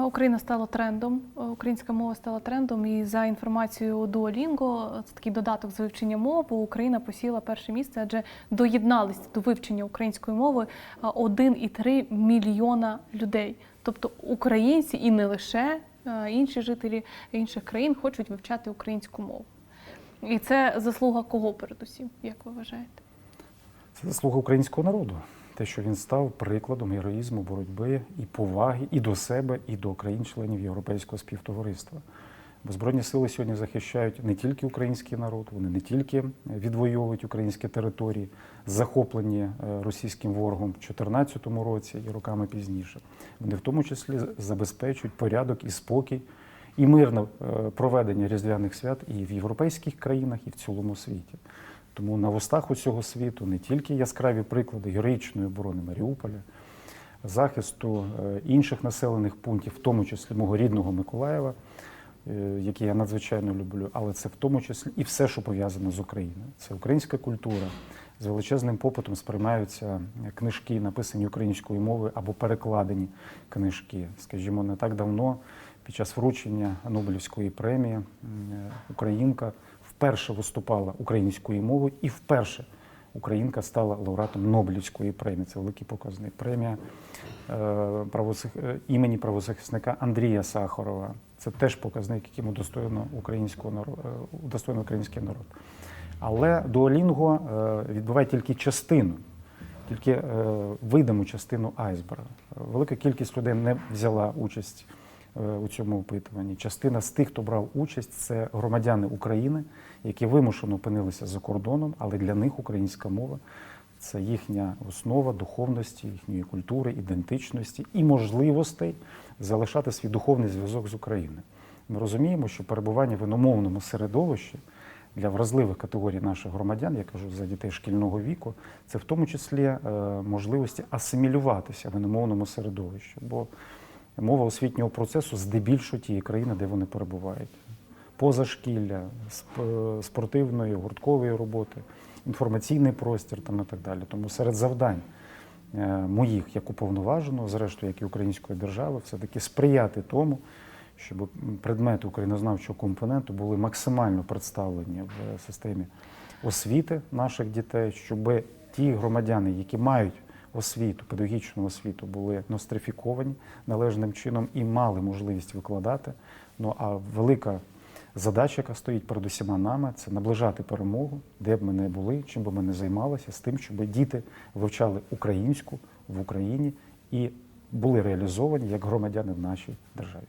Україна стала трендом, українська мова стала трендом. І за інформацією Duolingo, це такий додаток з вивчення мови, Україна посіла перше місце, адже доєдналися до вивчення української мови е, 1,3 мільйона людей. Тобто українці і не лише інші жителі інших країн хочуть вивчати українську мову. І це заслуга кого передусім, як ви вважаєте? Це заслуга українського народу. Те, що він став прикладом героїзму, боротьби і поваги і до себе, і до країн-членів європейського співтовариства. Бо Збройні сили сьогодні захищають не тільки український народ, вони не тільки відвоюють українські території, захоплені е, російським ворогом в 2014 році і роками пізніше. Вони в тому числі забезпечують порядок і спокій і мирне е, проведення різдвяних свят і в європейських країнах, і в цілому світі. Тому на вустах усього світу не тільки яскраві приклади героїчної оборони Маріуполя, захисту е, інших населених пунктів, в тому числі мого рідного Миколаєва, е, який я надзвичайно люблю, але це в тому числі і все, що пов'язано з Україною. Це українська культура. З величезним попитом сприймаються книжки, написані українською мовою або перекладені книжки. Скажімо, не так давно, під час вручення Нобелівської премії, е, українка вперше виступала українською мовою і вперше українка стала лауреатом Нобелівської премії. Це великий показник. Премія е, е, імені правозахисника Андрія Сахарова. Це теж показник, яким удостоєно українського народ, удостоєно український народ. Але Дуолінго е, відбуває тільки частину, тільки е, видиму частину айсберга. Велика кількість людей не взяла участь е, у цьому опитуванні. Частина з тих, хто брав участь, це громадяни України, які вимушено опинилися за кордоном, але для них українська мова це їхня основа духовності, їхньої культури, ідентичності і можливостей залишати свій духовний зв'язок з Україною. Ми розуміємо, що перебування в іномовному середовищі для вразливих категорій наших громадян, я кажу за дітей шкільного віку, це в тому числі е, можливості асимілюватися в іномовному середовищі. Бо мова освітнього процесу здебільшого тієї країни, де вони перебувають. Позашкілля, сп- спортивної, гурткової роботи, інформаційний простір там і так далі. Тому серед завдань е, моїх як уповноваженого, зрештою, як і української держави, все-таки сприяти тому, щоб предмети українознавчого компоненту були максимально представлені в системі освіти наших дітей, щоб ті громадяни, які мають освіту, педагогічну освіту, були нострифіковані належним чином і мали можливість викладати. Ну а велика задача, яка стоїть перед усіма нами, це наближати перемогу, де б ми не були, чим би ми не займалися, з тим, щоб діти вивчали українську в Україні і були реалізовані як громадяни в нашій державі.